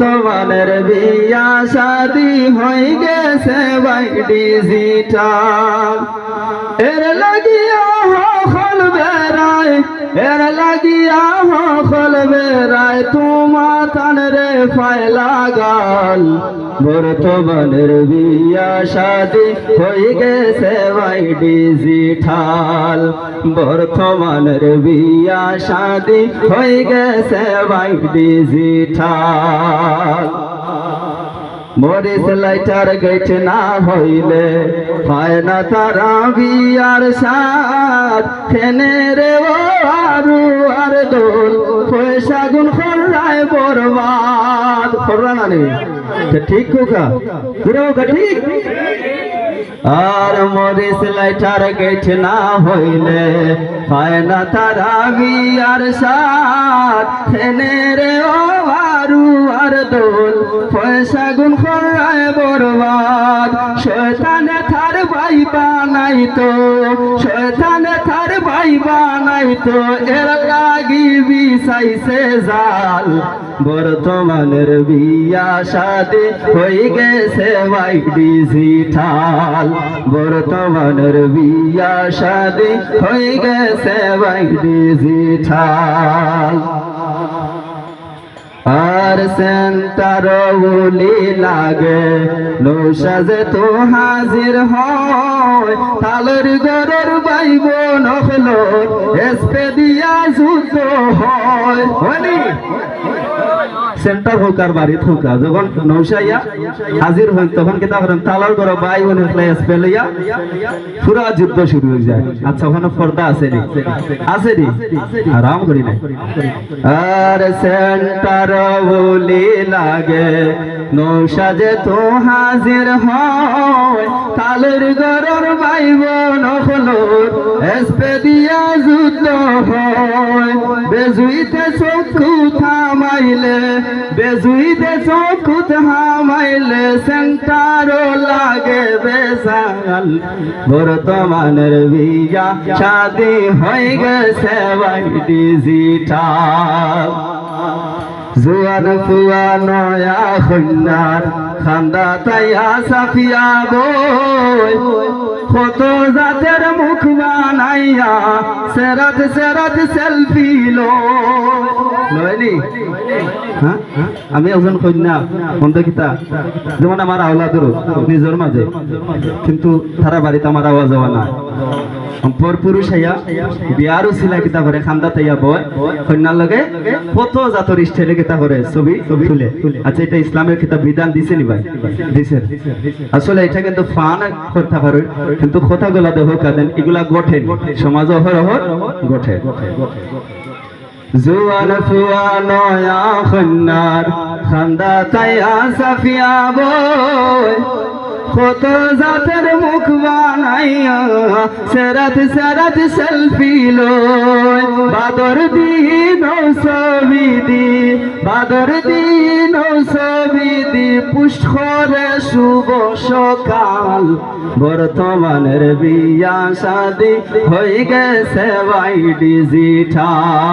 তোমাদের বিয়া শাদি হয়ে গেছে ভাই ডিজিটাল এর লাগিয়া হল বেড়ায় এর লাগিয়া বেড়ায় তোমার তান রে ফায়লা গাল বর্তমানের বিয়া শাদি হয়ে গেছে ভাই ডিজিটাল। বর্তমানের বিয়া শাদি হয়ে গেছে ভাই ডিজিটাল। মরিস লাইটার গেট না হইলে হয় না তারা বিয়ার সাত খেনে রে ও আরু আর দোল, পয়সা গুন খরায় বরবাদ। খরা না নে ঠিক কোকা কোকা ঠিক? আর মরিস লাইটার গেট না হইলে হয় না তারা বিয়ার সাত খেনে রে ও দোল পয়সা গুন খরায় বরবাদ। শয়তানে থার ভাই বানাই তো, শয়তানে থার ভাই বানাই তো, এর লাগি বিছাইছে জাল। বর্তমানের বিয়া শাদি হয়ে গেছে ভাই ডিজিটাল। বর্তমানের বিয়া শাদি হয়ে গেছে ভাই ডিজিটাল। আর সেন্টার উলি লাগে। নৌসাজে তো হাজির হয়, তালের গরের বাইব নখল এসপে দিয়া যুদ্ধ হয়। সেন্টার হোক আর বাড়িত হোক যখন নৌসাইয়া হাজির হন তখন কেতা করেন, তালার ঘর বাই বোন এসপে লইয়া পুরা যুদ্ধ শুরু হয়ে যায়। আচ্ছা ওখানে পর্দা আছে নি? আছে নি? আরাম করি না আর সেন্টার বলি লাগে নৌসাজে তো হাজির হয়, তালের গরর ভাই বোন হলো দিয়া যুদ্ধ হয়। বেজুইতে চক্ষু থামাইলে বেজুইতে চক্ষু থামাইলে সেন্টারও লাগে বেসাল বর্তমানের বিয়া শাদি হয়ে গেছে ভাই ডিজিটাল জুয়ান ফুয়া নয়া হইনার খান্দা তাইয়া সাফিয়া বই কত জাতের মুখ বানাইয়া সেরাত সেরাত সেলফি লয়নি হ্যাঁ? আমি একজন কন্যা বন্ধ কিতা যেমন আমার আওলাদের নিজের মাঝে কিন্তু তারা বাড়িতে আমার আওয়াজ হওয়া না। কিতা ছবি আচ্ছা এটা ইসলামের কিতাব, বিধান দিছে নি ভাই? দিছে। আসলে এটা কিন্তু ফান করতে কিন্তু কথাগুলা দেহ কাদেন, এগুলা গঠে সমাজ গঠে। জুয়ান ফুয়া নয়া খন্নার, খান্দা তাইয়া সাফিয়া বই। কত জাতের মুখ বানাইয়া সেরাত সেরাত সেলফি লয় বাদর দিন ছবি দি, বাদর দিন ছবি পুষ্করে শুভ সকাল। বর্তমানের বিয়া শাদি হয়ে গেছে ভাই ডিজিটাল।